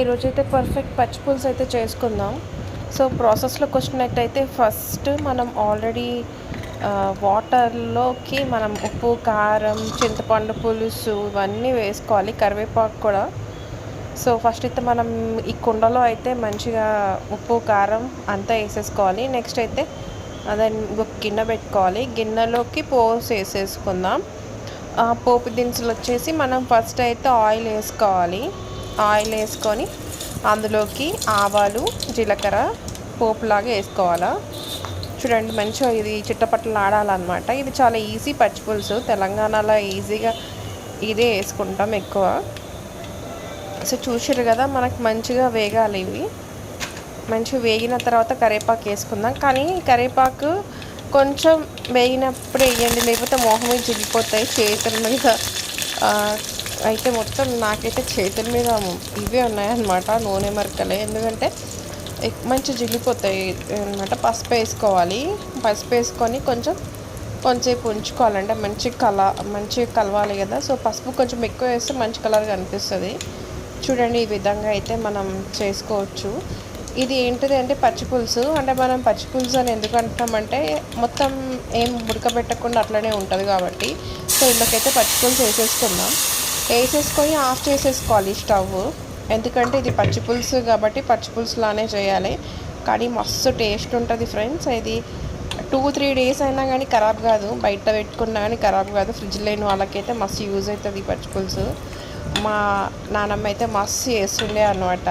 ఈరోజైతే పర్ఫెక్ట్ పచ్చి పులుసు అయితే చేసుకుందాం. సో ప్రాసెస్లోకి వచ్చినట్టయితే ఫస్ట్ మనం ఆల్రెడీ వాటర్లోకి మనం ఉప్పు కారం చింతపండు పులుసు ఇవన్నీ వేసుకోవాలి కరివేపాకు కూడా. సో ఫస్ట్ అయితే మనం ఈ కుండలో అయితే మంచిగా ఉప్పు కారం అంతా వేసేసుకోవాలి. నెక్స్ట్ అయితే దాన్ని ఒక గిన్నె పెట్టుకోవాలి. గిన్నెలోకి పోసి వేసేసుకుందాం. పోపు దినుసులు వచ్చేసి మనం ఫస్ట్ అయితే ఆయిల్ వేసుకోవాలి. ఆయిల్ వేసుకొని అందులోకి ఆవాలు జీలకర్ర పోపులాగా వేసుకోవాలా. చూడండి మంచిగా ఇది చిట్టపట్టలు ఆడాలన్నమాట ఇది చాలా ఈజీ పచ్చిపులుసు తెలంగాణలో ఈజీగా ఇదే వేసుకుంటాం ఎక్కువ. సో చూసారు కదా మనకు మంచిగా వేగాలి ఇవి. మంచిగా వేగిన తర్వాత కరేపాకు వేసుకుందాం. కానీ కరేపాకు కొంచెం వేగినప్పుడు వేయండి. లేకపోతే మొహమే జిగిపోతాయి చేతుల మీద అయితే మొత్తం నాకైతే చేతుల మీద ఇవే ఉన్నాయన్నమాట నూనె మరకలే. ఎందుకంటే మంచి జిగిపోతాయి అనమాట పసుపు వేసుకోవాలి. పసుపు వేసుకొని కొంచెం కొంచెంసేపు ఉంచుకోవాలంటే మంచి కల మంచి కలవాలి కదా. సో పసుపు కొంచెం ఎక్కువ వేస్తే మంచి కలర్ కనిపిస్తుంది. చూడండి ఈ విధంగా అయితే మనం చేసుకోవచ్చు. ఇది ఏంటిది అంటే పచ్చి పులుసు. అంటే మనం పచ్చిపులుసు అని ఎందుకు అంటామంటే మొత్తం ఏం ఉడకబెట్టకుండా అట్లనే ఉంటుంది కాబట్టి. సో ఇందులోకైతే పచ్చి పులుసు వేసేసుకుందాం. వేసేసుకొని ఆఫ్ చేసేసుకోవాలి స్టవ్. ఎందుకంటే ఇది పచ్చిపులుసు కాబట్టి పచ్చిపులుసులానే చేయాలి. కానీ మస్తు టేస్ట్ ఉంటుంది ఫ్రెండ్స్. ఇది టూ త్రీ డేస్ అయినా కానీ ఖరాబ్ కాదు. బయట పెట్టుకున్నా కానీ ఖరాబ్ కాదు. ఫ్రిడ్జ్ లేని వాళ్ళకైతే మస్తు యూజ్ అవుతుంది పచ్చిపులుసు పచ్చి మా నానమ్మ అయితే మస్తు చేస్తుండే అనమాట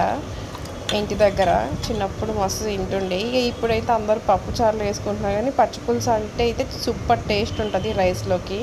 ఇంటి దగ్గర. చిన్నప్పుడు మస్తు తింటుండే. ఇక ఇప్పుడైతే అందరూ పప్పు చారులు వేసుకుంటున్నారు. కానీ పచ్చిపులుసు అంటే అయితే సూపర్ టేస్ట్ ఉంటుంది రైస్లోకి.